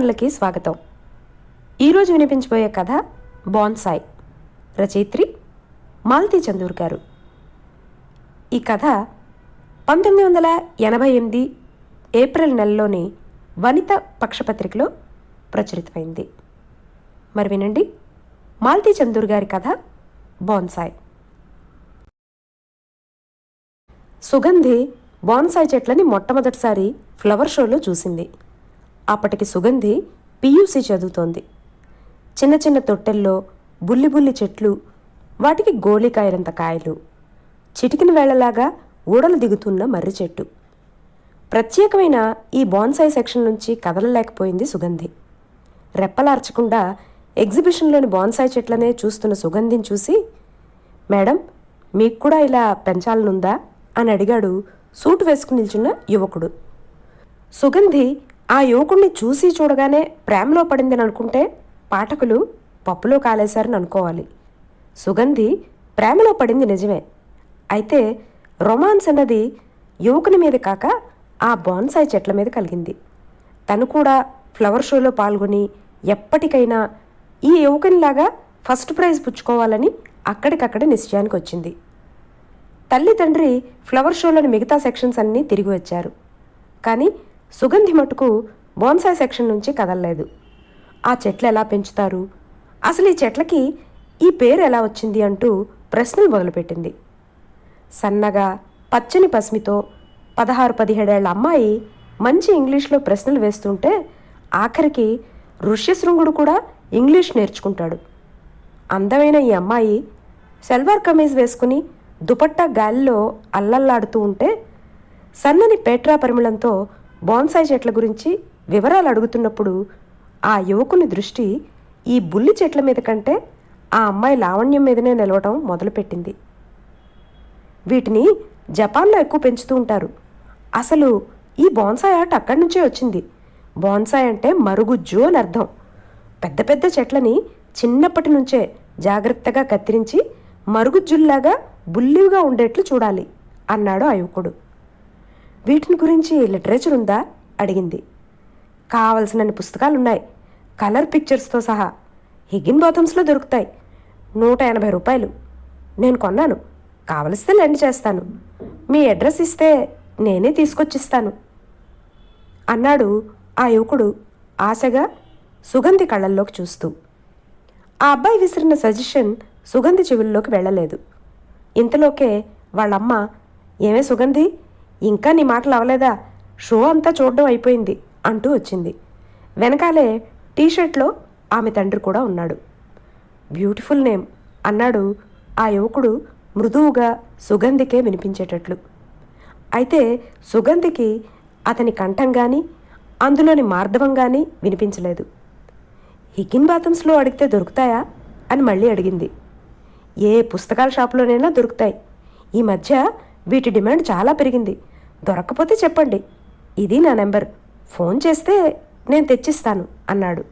కథాభిమానులకి స్వాగతం. ఈరోజు వినిపించబోయే కథ బాన్సాయ్ రచయిత్రి మాలతీ చందూర్ గారు. ఈ కథ పంతొమ్మిది వందల ఎనభై ఎనిమిది ఏప్రిల్ నెలలోని వనిత పక్షపత్రికలో ప్రచురితమైంది. మరి వినండి మాలతీ చందూర్ గారి కథ బాన్సాయ్. సుగంధి బాన్సాయ్ చెట్లని మొట్టమొదటిసారి ఫ్లవర్ షోలో చూసింది. అప్పటికి సుగంధి పియూసీ చదువుతోంది. చిన్న చిన్న తొట్టెల్లో బుల్లి బుల్లి చెట్లు వాటికి గోళికాయలంత కాయలు. చిటికిన వేళలాగా ఊడలు దిగుతున్న మర్రి చెట్టు. ప్రత్యేకమైన ఈ బాన్సాయి సెక్షన్ నుంచి కదలలేకపోయింది సుగంధి. రెప్పలార్చకుండా ఎగ్జిబిషన్లోని బాన్సాయి చెట్లనే చూస్తున్న సుగంధిని చూసి మేడం మీకు కూడా ఇలా పెంచాలనుందా? అని అడిగాడు సూటు వేసుకుని నిల్చున్న యువకుడు. సుగంధి ఆ యువకుణ్ణి చూసి చూడగానే ప్రేమలో పడిందని అనుకుంటే పాఠకులు పప్పులో కాలేశారని అనుకోవాలి. సుగంధి ప్రేమలో పడింది నిజమే. అయితే రొమాన్స్ అన్నది యువకుని మీద కాక ఆ బాన్సాయి చెట్ల మీద కలిగింది. తను కూడా ఫ్లవర్ షోలో పాల్గొని ఎప్పటికైనా ఈ యువకునిలాగా ఫస్ట్ ప్రైజ్ పుచ్చుకోవాలని అక్కడికక్కడ నిశ్చయానికి వచ్చింది. తల్లి తండ్రి ఫ్లవర్ షోలోని మిగతా సెక్షన్స్ అన్నీ తిరిగి వచ్చారు. కానీ సుగంధి మటుకు బోన్సాయ్ సెక్షన్ నుంచి కదలలేదు. ఆ చెట్లు ఎలా పెంచుతారు? అసలు ఈ చెట్లకి ఈ పేరు ఎలా వచ్చింది అంటూ ప్రశ్నలు మొదలుపెట్టింది. సన్నగా పచ్చని పసిమితో పదహారు పదిహేడేళ్ళ అమ్మాయి మంచి ఇంగ్లీష్లో ప్రశ్నలు వేస్తుంటే ఆఖరికి ఋష్యశృంగుడు కూడా ఇంగ్లీష్ నేర్చుకుంటాడు. అందమైన ఈ అమ్మాయి సెల్వార్ కమీజ్ వేసుకుని దుపట్టా గాలిలో అల్లల్లాడుతూ ఉంటే సన్నని పేట్రా పరిమళంతో బోన్సాయ్ చెట్ల గురించి వివరాలు అడుగుతున్నప్పుడు ఆ యువకుని దృష్టి ఈ బుల్లి చెట్ల మీద కంటే ఆ అమ్మాయి లావణ్యం మీదనే నిలవటం మొదలుపెట్టింది. వీటిని జపాన్లో ఎక్కువ పెంచుతూ ఉంటారు. అసలు ఈ బోన్సాయ్ ఆట అక్కడి నుంచే వచ్చింది. బోన్సాయ్ అంటే మరుగుజ్జు అని అర్థం. పెద్ద పెద్ద చెట్లని చిన్నప్పటి నుంచే జాగ్రత్తగా కత్తిరించి మరుగుజ్జుల్లాగా బుల్లివిగా ఉండేట్లు చూడాలి అన్నాడు ఆ యువకుడు. వీటిని గురించి లిటరేచర్ ఉందా? అడిగింది. కావలసినన్ని పుస్తకాలున్నాయి. కలర్ పిక్చర్స్తో సహా హిగిన్ బాథమ్స్లో దొరుకుతాయి. నూట ఎనభై రూపాయలు. నేను కొన్నాను. కావలిస్తే లెండ్ చేస్తాను. మీ అడ్రస్ ఇస్తే నేనే తీసుకొచ్చిస్తాను. అన్నాడు ఆ యువకుడు ఆశగా సుగంధి కళ్ళల్లోకి చూస్తూ. ఆ అబ్బాయి విసిరిన సజెషన్ సుగంధి చెవుల్లోకి వెళ్ళలేదు. ఇంతలోకే వాళ్ళమ్మ ఏమే సుగంధి? ఇంకా నీ మాటలు అవలేదా? షో అంతా చూడడం అయిపోయింది అంటూ వచ్చింది. వెనకాలే టీషర్ట్లో ఆమె తండ్రి కూడా ఉన్నాడు. బ్యూటిఫుల్ నేమ్ అన్నాడు ఆ యువకుడు మృదువుగా సుగంధికే వినిపించేటట్లు. అయితే సుగంధికి అతని కంఠం కానీ అందులోని మార్ధవం కానీ వినిపించలేదు. హికిన్ బాతమ్స్లో అడిగితే దొరుకుతాయా? అని మళ్ళీ అడిగింది. ఏ పుస్తకాల షాపులోనైనా దొరుకుతాయి. ఈ మధ్య వీటి డిమాండ్ చాలా పెరిగింది. దొరకపోతే చెప్పండి. ఇది నా నెంబర్. ఫోన్ చేస్తే నేను తెచ్చిస్తాను అన్నాడు.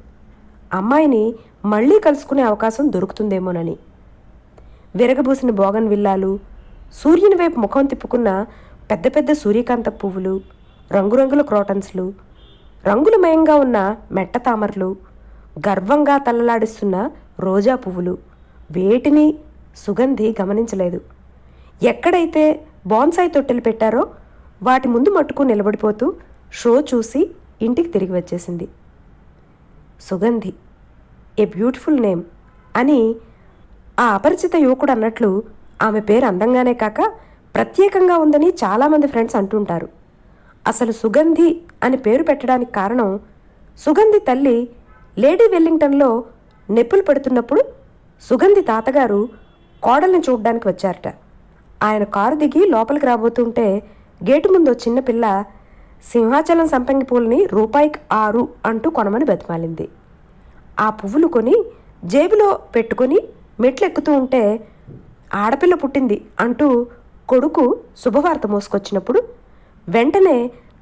అమ్మాయిని మళ్ళీ కలుసుకునే అవకాశం దొరుకుతుందేమోనని. విరగబూసిన బోగన్ విల్లాలు సూర్యుని వైపు ముఖం తిప్పుకున్న పెద్ద పెద్ద సూర్యకాంత పువ్వులు రంగురంగుల క్రోటన్స్లు రంగులమయంగా ఉన్న మెట్ట తామరలు గర్వంగా తల్లలాడిస్తున్న రోజా పువ్వులు. వేటిని సుగంధి గమనించలేదు. ఎక్కడైతే బాన్సాయి తొట్టెలు పెట్టారో వాటి ముందు మట్టుకు నిలబడిపోతూ షో చూసి ఇంటికి తిరిగి వచ్చేసింది. సుగంధి ఏ బ్యూటిఫుల్ నేమ్ అని ఆ అపరిచిత యువకుడు అన్నట్లు ఆమె పేరు అందంగానే కాక ప్రత్యేకంగా ఉందని చాలామంది ఫ్రెండ్స్ అంటుంటారు. అసలు సుగంధి అని పేరు పెట్టడానికి కారణం సుగంధి తల్లి లేడీ వెల్లింగ్టన్లో నెప్పులు పెడుతున్నప్పుడు సుగంధి తాతగారు కోడల్ని చూడ్డానికి వచ్చారట. ఆయన కారు దిగి లోపలికి రాబోతుంటే గేటు ముందు చిన్నపిల్ల సింహాచలం సంపంగి పూలని రూపాయికి ఆరు అంటూ కొనమని బతిమాలింది. ఆ పువ్వులు కొని జేబులో పెట్టుకొని మెట్లు ఎక్కుతూ ఉంటే ఆడపిల్ల పుట్టింది అంటూ కొడుకు శుభవార్త మోసుకొచ్చినప్పుడు వెంటనే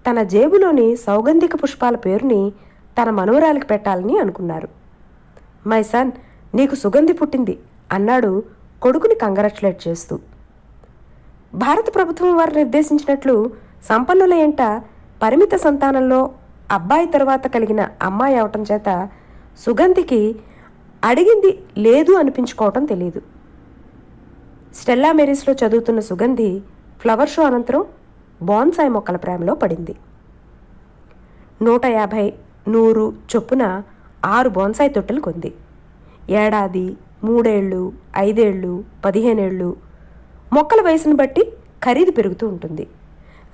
తన జేబులోని సౌగంధిక పుష్పాల పేరుని తన మనవరాలికి పెట్టాలని అనుకున్నారు. మై సన్ నీకు సుగంధి పుట్టింది అన్నాడు కొడుకుని కంగ్రాచులేట్ చేస్తూ. భారత ప్రభుత్వం వారు నిర్దేశించినట్లు సంపన్నుల ఎంట పరిమిత సంతానంలో అబ్బాయి తర్వాత కలిగిన అమ్మాయి అవటం చేత సుగంధికి అడిగింది లేదు అనిపించుకోవటం తెలియదు స్టెల్లా మెరీస్లో చదువుతున్న సుగంధి ఫ్లవర్ షో అనంతరం బాన్సాయి మొక్కల ప్రేమలో పడింది. నూట యాభై నూరు చొప్పున ఆరు బోన్సాయి తొట్టెలు కొంది. ఏడాది మూడేళ్ళు ఐదేళ్ళు పదిహేనేళ్ళు మొక్కల వయసును బట్టి ఖరీదు పెరుగుతూ ఉంటుంది.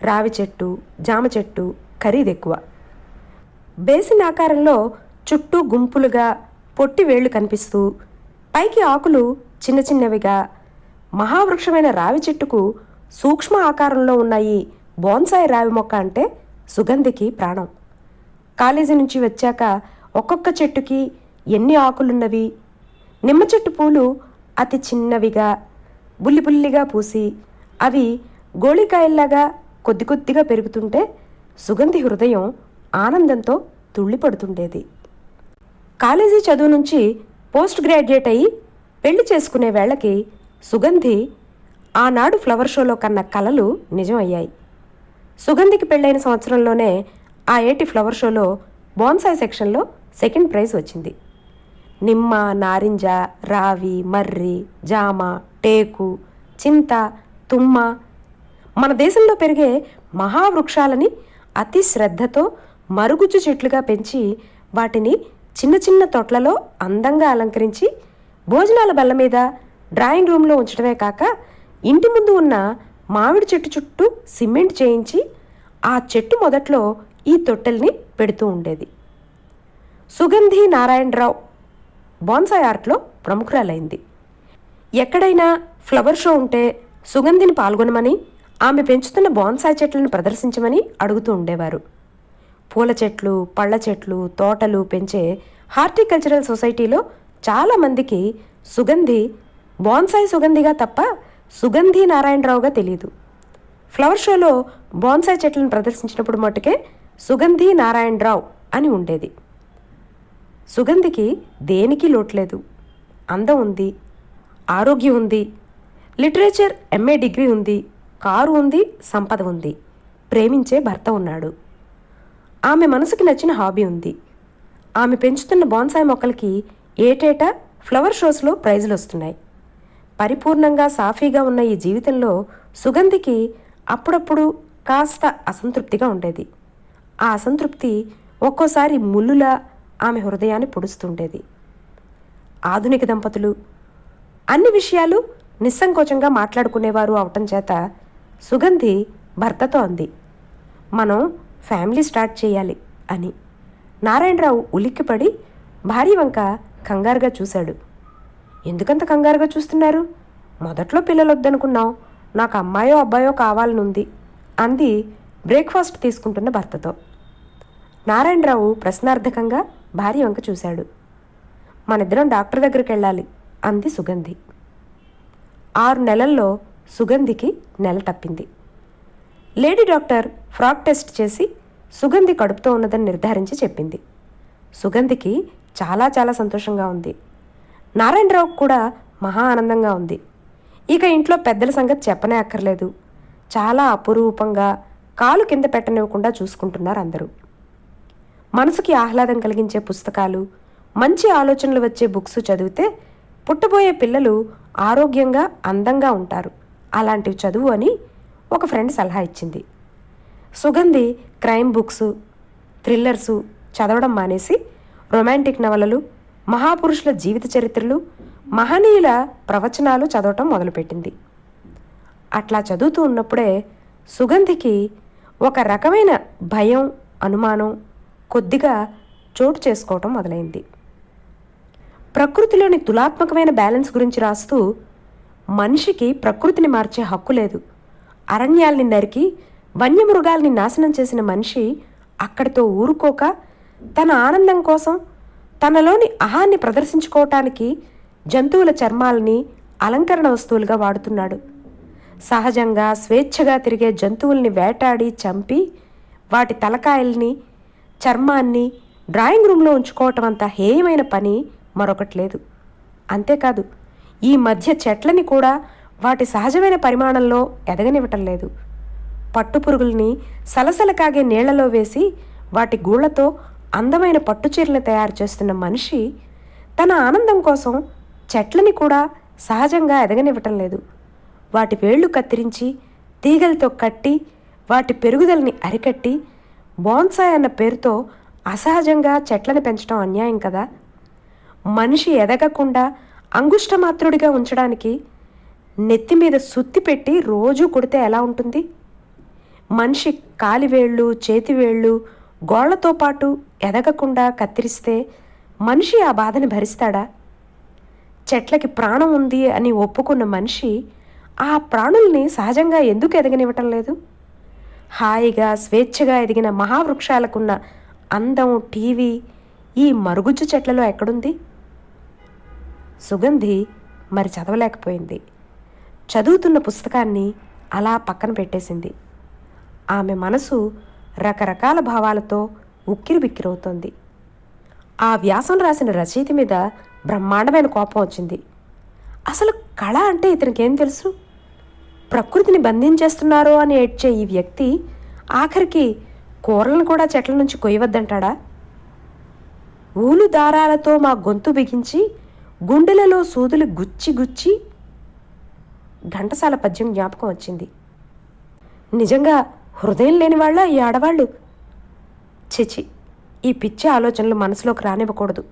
రావి చెట్టు జామ చెట్టు ఖరీదు ఎక్కువ బేసిన్ ఆకారంలో చుట్టూ గుంపులుగా పొట్టి వేళ్ళు కనిపిస్తూ పైకి ఆకులు చిన్న చిన్నవిగా మహావృక్షమైన రావి చెట్టుకు సూక్ష్మ ఆకారంలో ఉన్న ఈ బోన్సాయి రావి మొక్క అంటే సుగంధికి ప్రాణం. కాలేజీ నుంచి వచ్చాక ఒక్కొక్క చెట్టుకి ఎన్ని ఆకులున్నవి? నిమ్మ చెట్టు పూలు అతి చిన్నవిగా బుల్లి బుల్లిగా పూసి అవి గోళికాయల్లాగా కొద్ది కొద్దిగా పెరుగుతుంటే సుగంధి హృదయం ఆనందంతో తుళ్ళిపడుతుండేది. కాలేజీ చదువు నుంచి పోస్ట్ గ్రాడ్యుయేట్ అయ్యి పెళ్ళి చేసుకునే వేళకి సుగంధి ఆనాడు ఫ్లవర్ షోలో కన్న కలలు నిజం అయ్యాయి సుగంధికి పెళ్ళైన సంవత్సరంలోనే ఆ ఏటి ఫ్లవర్ షోలో బోన్సాయ్ సెక్షన్లో సెకండ్ ప్రైజ్ వచ్చింది. నిమ్మ నారింజ రావి మర్రి జామ టేకు చింత తుమ్మ. మన దేశంలో పెరిగే మహావృక్షాలని అతి శ్రద్ధతో మరుగుజ్జు చెట్లుగా పెంచి వాటిని చిన్న చిన్న తొట్లలో అందంగా అలంకరించి భోజనాల బల్ల మీద డ్రాయింగ్ రూమ్లో ఉంచడమే కాక ఇంటి ముందు ఉన్న మామిడి చెట్టు చుట్టూ సిమెంట్ చేయించి ఆ చెట్టు మొదట్లో ఈ తొట్టెల్ని పెడుతూ ఉండేది. సుగంధి నారాయణరావు బాన్సాయ్ ఆర్ట్లో ప్రముఖురాలైంది. ఎక్కడైనా ఫ్లవర్ షో ఉంటే సుగంధిని పాల్గొనమని ఆమె పెంచుతున్న బాన్సాయ్ చెట్లను ప్రదర్శించమని అడుగుతూ ఉండేవారు. పూల చెట్లు పళ్ళ చెట్లు తోటలు పెంచే హార్టికల్చరల్ సొసైటీలో చాలామందికి సుగంధి బాన్సాయ్ సుగంధిగా తప్ప సుగంధి నారాయణరావుగా తెలియదు ఫ్లవర్ షోలో బాన్సాయ్ చెట్లను ప్రదర్శించినప్పుడు మటుకే సుగంధి నారాయణరావు అని ఉండేది. సుగంధికి దేనికి లోట్లేదు? అందం ఉంది. ఆరోగ్యం ఉంది లిటరేచర్ ఎంఏ డిగ్రీ ఉంది కారు ఉంది సంపద ఉంది ప్రేమించే భర్త ఉన్నాడు. ఆమె మనసుకి నచ్చిన హాబీ ఉంది. ఆమె పెంచుతున్న బాన్సాయి మొక్కలకి ఏటేటా ఫ్లవర్ షోస్లో ప్రైజులు వస్తున్నాయి. పరిపూర్ణంగా సాఫీగా ఉన్న ఈ జీవితంలో సుగంధికి అప్పుడప్పుడు కాస్త అసంతృప్తిగా ఉండేది. ఆ అసంతృప్తి ఒక్కోసారి ముల్లులా ఆమె హృదయాన్ని పొడుస్తుండేది. ఆధునిక దంపతులు అన్ని విషయాలు నిస్సంకోచంగా మాట్లాడుకునేవారు అవటం చేత సుగంధి భర్తతో అంది. మనం ఫ్యామిలీ స్టార్ట్ చేయాలి అని. నారాయణరావు ఉలిక్కిపడి భార్య వంక కంగారుగా చూశాడు. ఎందుకంత కంగారుగా చూస్తున్నారు? మొదట్లో పిల్లలొద్దనుకున్నాం నాకు అమ్మాయో అబ్బాయో కావాలనుంది అంది బ్రేక్ఫాస్ట్ తీసుకుంటున్న భర్తతో. నారాయణరావు ప్రశ్నార్థకంగా భార్య వంక చూశాడు. మనిద్దరం డాక్టర్ దగ్గరికి వెళ్ళాలి అంది సుగంధి. ఆరు నెలల్లో సుగంధికి నెల తప్పింది. లేడీ డాక్టర్ ఫ్రాక్ టెస్ట్ చేసి సుగంధి కడుపుతో ఉన్నదని నిర్ధారించి చెప్పింది. సుగంధికి చాలా చాలా సంతోషంగా ఉంది. నారాయణరావు కూడా మహా ఆనందంగా ఉంది. ఇక ఇంట్లో పెద్దల సంగతి చెప్పనే అక్కర్లేదు. చాలా అపురూపంగా కాలు కింద పెట్టనివ్వకుండా చూసుకుంటున్నారు అందరూ. మనసుకి ఆహ్లాదం కలిగించే పుస్తకాలు మంచి ఆలోచనలు వచ్చే బుక్స్ చదివితే పుట్టబోయే పిల్లలు ఆరోగ్యంగా అందంగా ఉంటారు. అలాంటివి చదువు అని ఒక ఫ్రెండ్ సలహా ఇచ్చింది. సుగంధి క్రైమ్ బుక్స్ థ్రిల్లర్సు చదవడం మానేసి రొమాంటిక్ నవలలు మహాపురుషుల జీవిత చరిత్రలు మహనీయుల ప్రవచనాలు చదవటం మొదలుపెట్టింది. అట్లా చదువుతూ ఉన్నప్పుడే సుగంధికి ఒక రకమైన భయం అనుమానం కొద్దిగా చోటు చేసుకోవటం మొదలైంది. ప్రకృతిలోని తులాత్మకమైన బ్యాలెన్స్ గురించి రాస్తూ మనిషికి ప్రకృతిని మార్చే హక్కు లేదు. అరణ్యాల్ని నరికి వన్యమృగాల్ని నాశనం చేసిన మనిషి అక్కడితో ఊరుకోక తన ఆనందం కోసం తనలోని అహాన్ని ప్రదర్శించుకోవటానికి జంతువుల చర్మాలని అలంకరణ వస్తువులుగా వాడుతున్నాడు. సహజంగా స్వేచ్ఛగా తిరిగే జంతువుల్ని వేటాడి చంపి వాటి తలకాయల్ని చర్మాన్ని డ్రాయింగ్ రూమ్లో ఉంచుకోవటం అంత హేయమైన పని మరొకటి లేదు. అంతేకాదు ఈ మధ్య చెట్లని కూడా వాటి సహజమైన పరిమాణంలో ఎదగనివ్వటం లేదు. పట్టుపురుగుల్ని సలసల కాగే నీళ్ళలో వేసి వాటి గూళ్ళతో అందమైన పట్టుచీరలు తయారు చేస్తున్న మనిషి తన ఆనందం కోసం చెట్లని కూడా సహజంగా ఎదగనివ్వటం లేదు. వాటి వేళ్ళు కత్తిరించి తీగలతో కట్టి వాటి పెరుగుదలని అరికట్టి బోన్సాయ్ అన్న పేరుతో అసహజంగా చెట్లను పెంచడం అన్యాయం కదా? మనిషి ఎదగకుండా అంగుష్టమాత్రుడిగా ఉంచడానికి నెత్తి మీద సుత్తి పెట్టి రోజూ కొడితే ఎలా ఉంటుంది? మనిషి కాలివేళ్ళు చేతివేళ్ళు గోళ్ళతో పాటు ఎదగకుండా కత్తిరిస్తే మనిషి ఆ బాధని భరిస్తాడా? చెట్లకి ప్రాణం ఉంది అని ఒప్పుకున్న మనిషి ఆ ప్రాణుల్ని సహజంగా ఎందుకు ఎదగనివ్వటం లేదు? హాయిగా స్వేచ్ఛగా ఎదిగిన మహావృక్షాలకున్న అందం టీవీ ఈ మరుగుజ్జు చెట్లలో ఎక్కడుంది? సుగంధి మరి చదవలేకపోయింది. చదువుతున్న పుస్తకాన్ని అలా పక్కన పెట్టేసింది. ఆమె మనసు రకరకాల భావాలతో ఉక్కిరి బిక్కిరవుతోంది ఆ వ్యాసం రాసిన రచయిత మీద బ్రహ్మాండమైన కోపం వచ్చింది. అసలు కళ అంటే ఇతనికేం తెలుసు? ప్రకృతిని బంధించేస్తున్నారో అని ఏడ్చే ఈ వ్యక్తి ఆఖరికి కూరలను కూడా చెట్ల నుంచి కొయ్యవద్దంటాడా? ఊలు దారాలతో మా గొంతు బిగించి గుండెలలో సూదులు గుచ్చి గుచ్చి ఘంటసాల పద్యం జ్ఞాపకం వచ్చింది. నిజంగా హృదయం లేని వాళ్ళ ఈ ఆడవాళ్ళు? చిచి ఈ పిచ్చి ఆలోచనలు మనసులోకి రానివ్వకూడదు.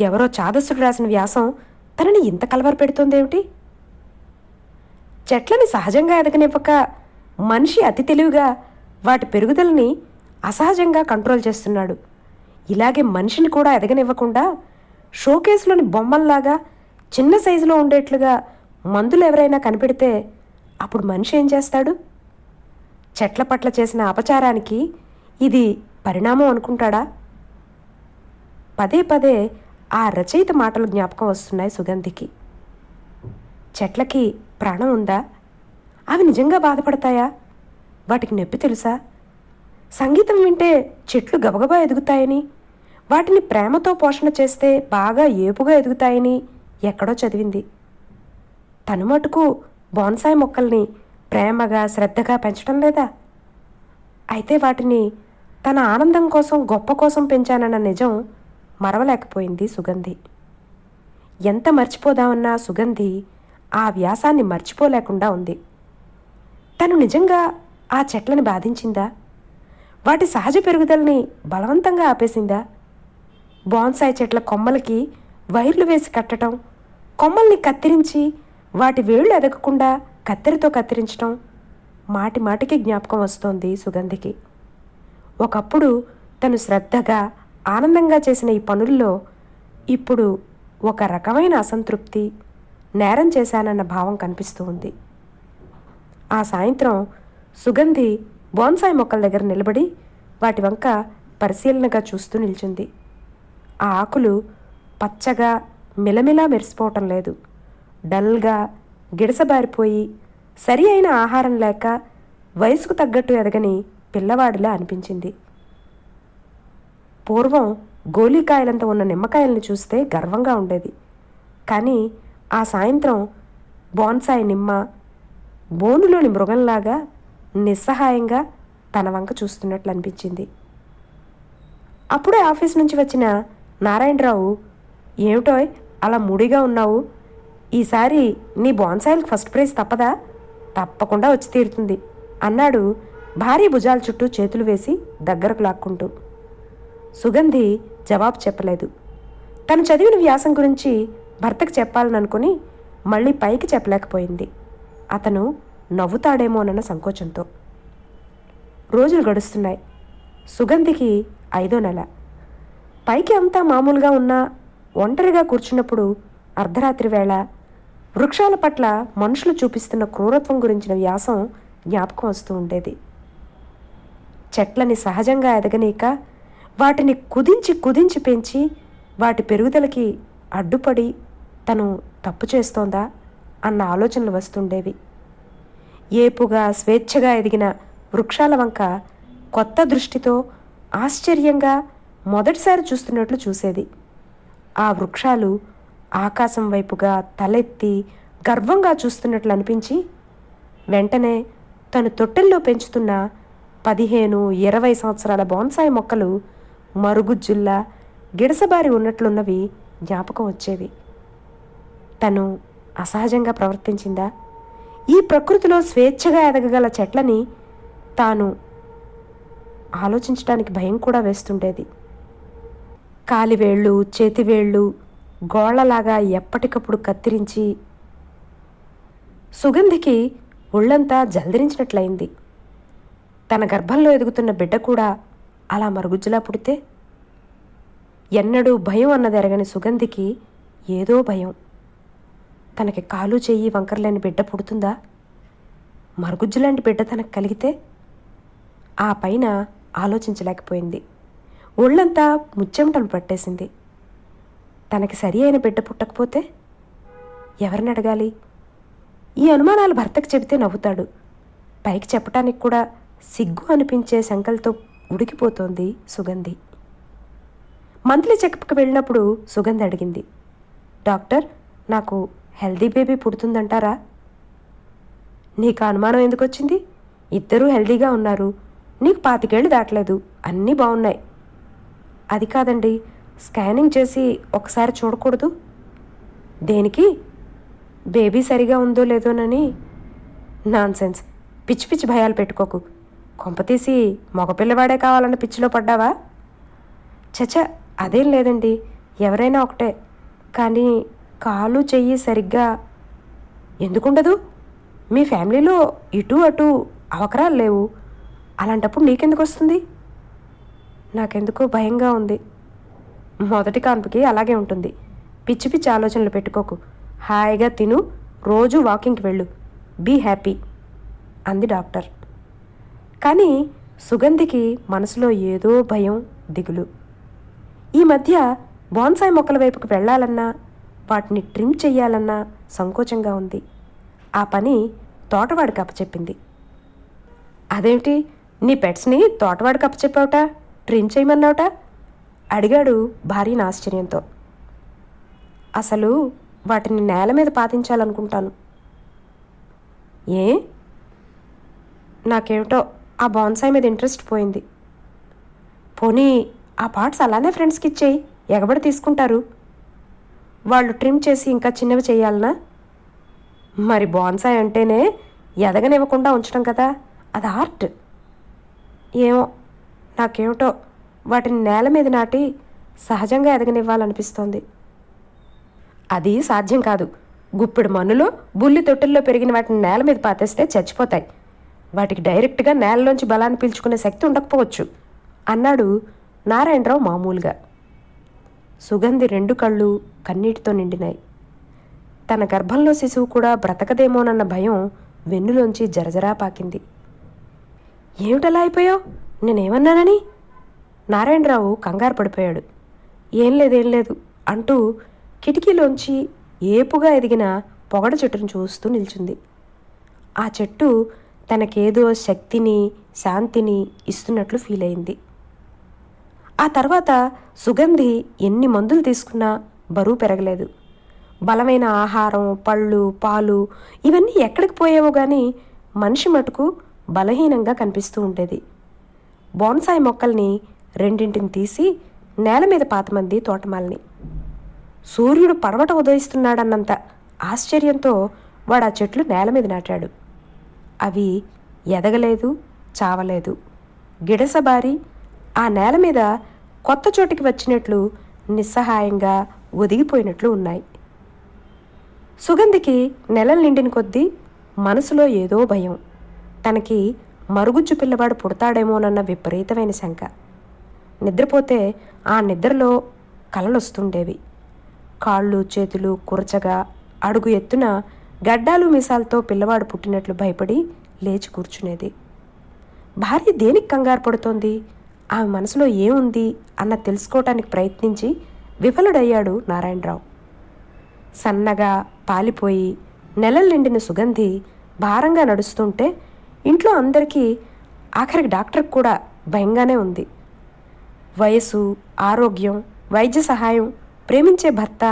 ఎవరో చాదస్సుడు రాసిన వ్యాసం తనని ఇంత కలవర పెడుతోందేమిటి చెట్లని సహజంగా ఎదగనివ్వక మనిషి అతి తెలివిగా వాటి పెరుగుదలని అసహజంగా కంట్రోల్ చేస్తున్నాడు. ఇలాగే మనిషిని కూడా ఎదగనివ్వకుండా షోకేస్లోని బొమ్మల్లాగా చిన్న సైజులో ఉండేట్లుగా మందులు ఎవరైనా కనిపెడితే అప్పుడు మనిషి ఏం చేస్తాడు? చెట్ల పట్ల చేసిన అపచారానికి ఇది పరిణామం అనుకుంటాడా? పదే పదే ఆ రచయిత మాటలు జ్ఞాపకం వస్తున్నాయి సుగంధికి. చెట్లకి ప్రాణం ఉందా? అవి నిజంగా బాధపడతాయా? వాటికి నొప్పి తెలుసా? సంగీతం వింటే చెట్లు గబగబా ఎదుగుతాయని వాటిని ప్రేమతో పోషణ చేస్తే బాగా ఏపుగా ఎదుగుతాయని ఎక్కడో చదివింది. తను మటుకు బోన్సాయి మొక్కల్ని ప్రేమగా శ్రద్ధగా పెంచడం లేదా? అయితే వాటిని తన ఆనందం కోసం గొప్ప కోసం పెంచానన్న నిజం మరవలేకపోయింది సుగంధి. ఎంత మర్చిపోదామన్నా సుగంధి ఆ వ్యాసాన్ని మర్చిపోలేకుండా ఉంది. తను నిజంగా ఆ చెట్లని బాధించిందా? వాటి సహజ పెరుగుదలని బలవంతంగా ఆపేసిందా? బోన్సాయి చెట్ల కొమ్మలకి వైర్లు వేసి కట్టడం కొమ్మల్ని కత్తిరించి వాటి వేళ్ళు ఎదగకుండా కత్తెరతో కత్తిరించడం మాటి మాటికి జ్ఞాపకం వస్తోంది సుగంధికి. ఒకప్పుడు తను శ్రద్ధగా ఆనందంగా చేసిన ఈ పనుల్లో ఇప్పుడు ఒక రకమైన అసంతృప్తి నేరం చేశానన్న భావం కనిపిస్తూ ఉంది. ఆ సాయంత్రం సుగంధి బోన్సాయి మొక్కల దగ్గర నిలబడి వాటి వంక పరిశీలనగా చూస్తూ నిల్చుంది. ఆ ఆకులు పచ్చగా మిలమిలా మెరిసిపోవటం లేదు. డల్గా గిడసబారిపోయి సరి అయిన ఆహారం లేక వయసుకు తగ్గట్టు ఎదగని పిల్లవాడిలా అనిపించింది. పూర్వం గోలీకాయలంత ఉన్న నిమ్మకాయల్ని చూస్తే గర్వంగా ఉండేది. కానీ ఆ సాయంత్రం బోన్సాయి నిమ్మ బోనులోని మృగంలాగా నిస్సహాయంగా తన వంక చూస్తున్నట్లు అనిపించింది అప్పుడే ఆఫీస్ నుంచి వచ్చిన నారాయణరావు ఏమిటోయ్ అలా మూడిగా ఉన్నావు? ఈసారి నీ బాన్సాయిల్కి ఫస్ట్ ప్రైజ్ తప్పదా? తప్పకుండా వచ్చి తీరుతుంది అన్నాడు భారీ భుజాల చుట్టూ చేతులు వేసి దగ్గరకు లాక్కుంటూ. సుగంధి జవాబు చెప్పలేదు. తను చదివిన వ్యాసం గురించి భర్తకు చెప్పాలననుకుని మళ్ళీ పైకి చెప్పలేకపోయింది. అతను నవ్వుతాడేమోనన్న సంకోచంతో. రోజులు గడుస్తున్నాయి. సుగంధికి ఐదో నెల. పైకి అంతా మామూలుగా ఉన్నా ఒంటరిగా కూర్చున్నప్పుడు అర్ధరాత్రి వేళ వృక్షాల పట్ల మనుషులు చూపిస్తున్న క్రూరత్వం గురించిన వ్యాసం జ్ఞాపకం వస్తూ ఉండేది. చెట్లని సహజంగా ఎదగనీక వాటిని కుదించి కుదించి పెంచి వాటి పెరుగుదలకి అడ్డుపడి తను తప్పు చేస్తోందా అన్న ఆలోచనలు వస్తుండేవి. ఏపుగా స్వేచ్ఛగా ఎదిగిన వృక్షాల వంక కొత్త దృష్టితో ఆశ్చర్యంగా మొదటిసారి చూస్తున్నట్లు చూసేది. ఆ వృక్షాలు ఆకాశం వైపుగా తలెత్తి గర్వంగా చూస్తున్నట్లు అనిపించి వెంటనే తను తొట్టెల్లో పెంచుతున్న పదిహేను ఇరవై సంవత్సరాల బోన్సాయి మొక్కలు మరుగుజ్జుల్లా గిడసబారి ఉన్నట్లున్నవి జ్ఞాపకం వచ్చేవి. తను అసహజంగా ప్రవర్తించిందా? ఈ ప్రకృతిలో స్వేచ్ఛగా ఎదగగల చెట్లని తాను ఆలోచించడానికి భయం కూడా వేస్తుండేది. కాలివేళ్ళు చేతివేళ్ళు గోళ్ళలాగా ఎప్పటికప్పుడు కత్తిరించి సుగంధికి ఒళ్ళంతా జల్దరించినట్లయింది. తన గర్భంలో ఎదుగుతున్న బిడ్డ కూడా అలా మరుగుజ్జులా పుడితే? ఎన్నడూ భయం అన్నది ఎరగని సుగంధికి ఏదో భయం. తనకి కాలు చెయ్యి వంకరలేని బిడ్డ పుడుతుందా? మరుగుజ్జులాంటి బిడ్డ తనకు కలిగితే? ఆ పైన ఆలోచించలేకపోయింది. ఒళ్ళంతా ముచ్చెమటలు పట్టేసింది. తనకి సరి అయిన బిడ్డ పుట్టకపోతే ఎవరిని అడగాలి? ఈ అనుమానాలు భర్తకు చెబితే నవ్వుతాడు. పైకి చెప్పటానికి కూడా సిగ్గు అనిపించే శంకలతో ఉడికిపోతోంది సుగంధి. మంత్లీ చెకప్కి వెళ్ళినప్పుడు సుగంధి అడిగింది. డాక్టర్ నాకు హెల్దీ బేబీ పుడుతుందంటారా? నీకు ఆ అనుమానం ఎందుకు వచ్చింది ఇద్దరూ హెల్దీగా ఉన్నారు. నీకు పాతికేళ్ళు దాటలేదు. అన్నీ బాగున్నాయి అది కాదండి. స్కానింగ్ చేసి ఒకసారి చూడకూడదు. దేనికి? బేబీ సరిగా ఉందో లేదోనని. నాన్సెన్స్. పిచ్చి పిచ్చి భయాలు పెట్టుకోకు. కొంపతీసి మగపిల్లవాడే కావాలన్న పిచ్చిలో పడ్డావా? చచ అదేం లేదండి. ఎవరైనా ఒకటే. కానీ కాలు చెయ్యి సరిగ్గా ఎందుకుండదు? మీ ఫ్యామిలీలో ఇటు అటు అవకరాలు లేవు. అలాంటప్పుడు నీకెందుకు వస్తుంది? నాకెందుకో భయంగా ఉంది. మొదటి కాన్పుకి అలాగే ఉంటుంది. పిచ్చి పిచ్చి ఆలోచనలు పెట్టుకోకు. హాయిగా తిను. రోజు వాకింగ్కి వెళ్ళు. Be happy. అంది డాక్టర్. కానీ సుగంధికి మనసులో ఏదో భయం దిగులు. ఈ మధ్య బాన్సాయి మొక్కల వైపుకు వెళ్ళాలన్నా వాటిని ట్రిమ్ చేయాలన్నా సంకోచంగా ఉంది. ఆ పని తోటవాడికి అప్పచెప్పింది. అదేమిటి? నీ పెట్స్ని తోటవాడికి అప్పచెప్పావుట? ప్రేమ్ చేయమన్నావుట? అడిగాడు భార్యను ఆశ్చర్యంతో. అసలు వాటిని నేల మీద పాతించాలనుకుంటాను. ఏ? నాకేమిటో ఆ బాన్సాయి మీద ఇంట్రెస్ట్ పోయింది. పోనీ ఆ పార్ట్స్ అలానే ఫ్రెండ్స్కి ఇచ్చేయి ఎగబడి తీసుకుంటారు. వాళ్ళు ట్రిమ్ చేసి ఇంకా చిన్నవి చేయాలనా? మరి బాన్సాయి అంటేనే ఎదగనివ్వకుండా ఉంచడం కదా అది ఆర్ట్. ఏమో నాకేమిటో వాటిని నేల మీద నాటి సహజంగా ఎదగనివ్వాలనిపిస్తోంది. అది సాధ్యం కాదు. గుప్పెడు మన్నులో బుల్లి తొట్టుల్లో పెరిగిన వాటిని నేల మీద పాతేస్తే చచ్చిపోతాయి. వాటికి డైరెక్ట్గా నేలలోంచి బలాన్ని పీల్చుకునే శక్తి ఉండకపోవచ్చు అన్నాడు నారాయణరావు మామూలుగా. సుగంధి రెండు కళ్ళు కన్నీటితో నిండినాయి. తన గర్భంలో శిశువు కూడా బ్రతకదేమోనన్న భయం వెన్నులోంచి జరజరా పాకింది. ఏమిటలా అయిపోయావు? నేనేమన్నానని? నారాయణరావు కంగారు పడిపోయాడు. ఏం లేదు ఏం లేదు అంటూ కిటికీలోంచి ఏపుగా ఎదిగిన పొగడ చెట్టును చూస్తూ నిల్చుంది. ఆ చెట్టు తనకేదో శక్తిని శాంతిని ఇస్తున్నట్లు ఫీల్ అయింది. ఆ తర్వాత సుగంధి ఎన్ని మందులు తీసుకున్నా బరువు పెరగలేదు. బలమైన ఆహారం పళ్ళు పాలు ఇవన్నీ ఎక్కడికి పోయేవో కానీ మనిషి మటుకు బలహీనంగా కనిపిస్తూ ఉండేది. బోన్సాయి మొక్కల్ని రెండింటిని తీసి నేల మీద పాతమంది తోటమాలని. సూర్యుడు పడవట ఉదయిస్తున్నాడన్నంత ఆశ్చర్యంతో వాడు ఆ చెట్లు నేల మీద నాటాడు. అవి ఎదగలేదు చావలేదు. గిడసబారి ఆ నేల మీద కొత్త చోటికి వచ్చినట్లు నిస్సహాయంగా ఒదిగిపోయినట్లు ఉన్నాయి. సుగంధికి నెలలు నిండిన కొద్దీ మనసులో ఏదో భయం. తనకి మరుగుజ్జు పిల్లవాడు పుడతాడేమోనన్న విపరీతమైన శంక. నిద్రపోతే ఆ నిద్రలో కలలొస్తుండేవి. కాళ్ళు చేతులు కురచగా అడుగు ఎత్తున గడ్డాలు మిసాలతో పిల్లవాడు పుట్టినట్లు భయపడి లేచి కూర్చునేది. భార్య దేనికి కంగారు పడుతోంది? ఆమె మనసులో ఏముంది? అన్న తెలుసుకోవటానికి ప్రయత్నించి విఫలుడయ్యాడు నారాయణరావు. సన్నగా పాలిపోయి నెలలు నిండిన సుగంధి భారంగా నడుస్తుంటే ఇంట్లో అందరికీ ఆఖరికి డాక్టర్కి కూడా భయంగానే ఉంది. వయసు ఆరోగ్యం వైద్య సహాయం ప్రేమించే భర్త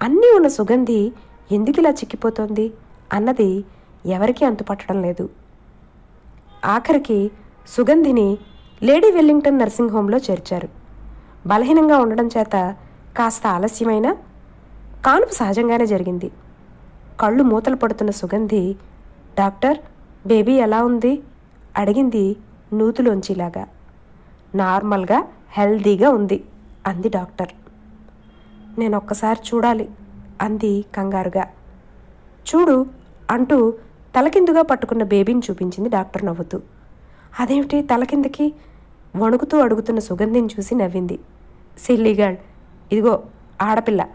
అన్నీ ఉన్న సుగంధి ఎందుకు ఇలా చిక్కిపోతోంది అన్నది ఎవరికీ అంతుపట్టడం లేదు. ఆఖరికి సుగంధిని లేడీ వెల్లింగ్టన్ నర్సింగ్ హోంలో చేర్చారు. బలహీనంగా ఉండడం చేత కాస్త ఆలస్యమైన కానుపు సహజంగానే జరిగింది. కళ్ళు మూతలు పడుతున్న సుగంధి డాక్టర్ బేబీ ఎలా ఉంది? అడిగింది నూతులోంచిలాగా. నార్మల్గా హెల్దీగా ఉంది అంది డాక్టర్. నేను ఒక్కసారి చూడాలి అంది కంగారుగా. చూడు అంటూ తలకిందుగా పట్టుకున్న బేబీని చూపించింది డాక్టర్ నవ్వుతూ. అదేమిటి తలకిందకి? వణుకుతూ అడుగుతున్న సుగంధిని చూసి నవ్వింది. సిల్లీగాడ్ ఇదిగో ఆడపిల్ల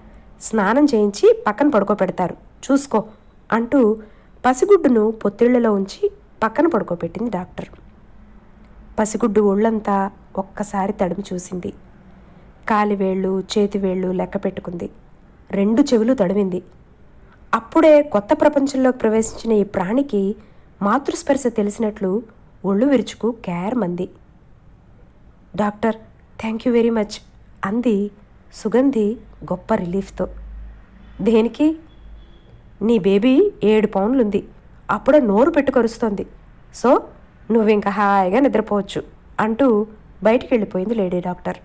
స్నానం చేయించి పక్కన పడుకోబెడతారు చూసుకో అంటూ పసిగుడ్డును పొత్తిళ్ళలో ఉంచి పక్కన పడుకోబెట్టింది డాక్టర్. పసిగుడ్డు ఒళ్ళంతా ఒక్కసారి తడిమి చూసింది. కాలివేళ్ళు చేతివేళ్ళు లెక్క పెట్టుకుంది. రెండు చెవులు తడిమింది. అప్పుడే కొత్త ప్రపంచంలోకి ప్రవేశించిన ఈ ప్రాణికి మాతృస్పర్శ తెలిసినట్లు ఒళ్ళు విరుచుకు కేర్ మంది. Doctor thank you very much అంది సుగంధి గొప్ప రిలీఫ్తో. దేనికి? నీ బేబీ ఏడు పౌండ్లుంది. అప్పుడే నోరు పెట్టుకొరుస్తోంది సో నువ్వింక హాయిగా నిద్రపోవచ్చు అంటూ బయటికి వెళ్ళిపోయింది లేడీ డాక్టర్.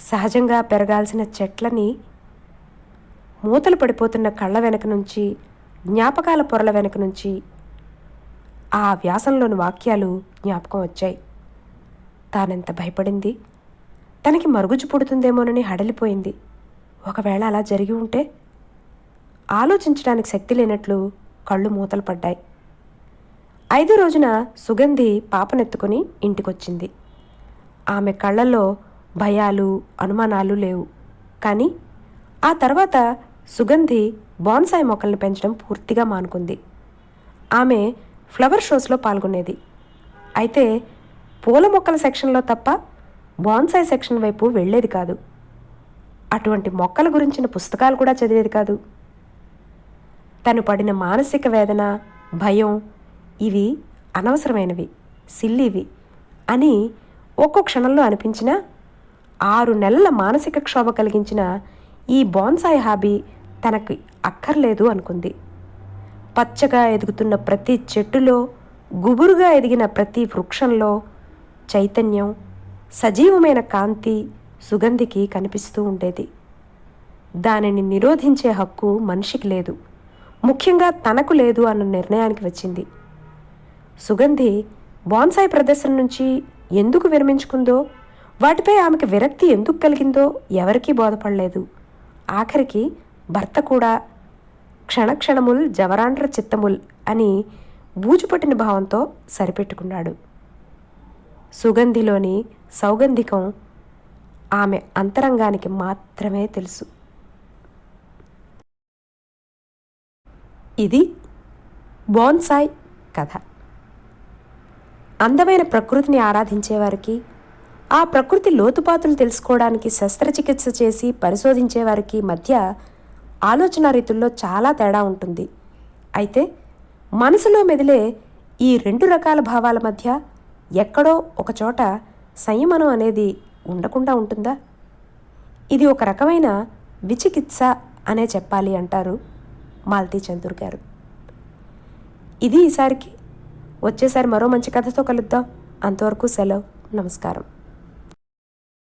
సహజంగా పెరగాల్సిన చెట్లని మూతలు పడిపోతున్న కళ్ళ వెనక నుంచి జ్ఞాపకాల పొరల వెనక నుంచి ఆ వ్యాసంలోని వాక్యాలు జ్ఞాపకం వచ్చాయి. తానెంత భయపడింది? తనకి మరుగుజ్జు పుడుతుందేమోనని హడలిపోయింది. ఒకవేళ అలా జరిగి ఉంటే ఆలోచించడానికి శక్తి లేనట్లు కళ్ళు మూతలు పడ్డాయి. ఐదో రోజున సుగంధి పాపనెత్తుకుని ఇంటికొచ్చింది. ఆమె కళ్ళల్లో భయాలు అనుమానాలు లేవు. కానీ ఆ తర్వాత సుగంధి బాన్సాయి మొక్కల్ని పెంచడం పూర్తిగా మానుకుంది. ఆమె ఫ్లవర్ షోస్లో పాల్గొనేది. అయితే పూల మొక్కల సెక్షన్లో తప్ప బాన్సాయి సెక్షన్ వైపు వెళ్ళేది కాదు. అటువంటి మొక్కల గురించిన పుస్తకాలు కూడా చదివేది కాదు. తను పడిన మానసిక వేదన భయం ఇవి అనవసరమైనవి సిల్లివి అని ఒక్కో క్షణంలో అనిపించిన ఆరు నెలల మానసిక క్షోభ కలిగించిన ఈ బాన్సాయి హాబీ తనకి అక్కర్లేదు అనుకుంది. పచ్చగా ఎదుగుతున్న ప్రతి చెట్టులో గుబురుగా ఎదిగిన ప్రతి వృక్షంలో చైతన్యం సజీవమైన కాంతి సుగంధికి కనిపిస్తూ ఉండేది. దానిని నిరోధించే హక్కు మనిషికి లేదు. ముఖ్యంగా తనకు లేదు అన్న నిర్ణయానికి వచ్చింది. సుగంధి బాన్సాయి ప్రదర్శన నుంచి ఎందుకు విరమించుకుందో వాటిపై ఆమెకు విరక్తి ఎందుకు కలిగిందో ఎవరికీ బోధపడలేదు. ఆఖరికి భర్త కూడా క్షణక్షణముల్ జవరాండ్ర చిత్తముల్ అని బూజుపట్టిన భావంతో సరిపెట్టుకున్నాడు. సుగంధిలోని సౌగంధికం ఆమె అంతరంగానికి మాత్రమే తెలుసు. ఇది బోన్సాయ్ కథ. అందమైన ప్రకృతిని ఆరాధించేవారికి ఆ ప్రకృతి లోతుపాతులు తెలుసుకోవడానికి శస్త్రచికిత్స చేసి పరిశోధించేవారికి మధ్య ఆలోచన రీతుల్లో చాలా తేడా ఉంటుంది. అయితే మనసులో మెదిలే ఈ రెండు రకాల భావాల మధ్య ఎక్కడో ఒకచోట సంయమనం అనేది ఉండకుండా ఉంటుందా? ఇది ఒక రకమైన విచికిత్స అనే చెప్పాలి అంటారు మాలతీ చందూర్ గారు. ఇది ఈసారికి. వచ్చేసారి మరో మంచి కథతో కలుద్దాం. అంతవరకు సెలవు. నమస్కారం.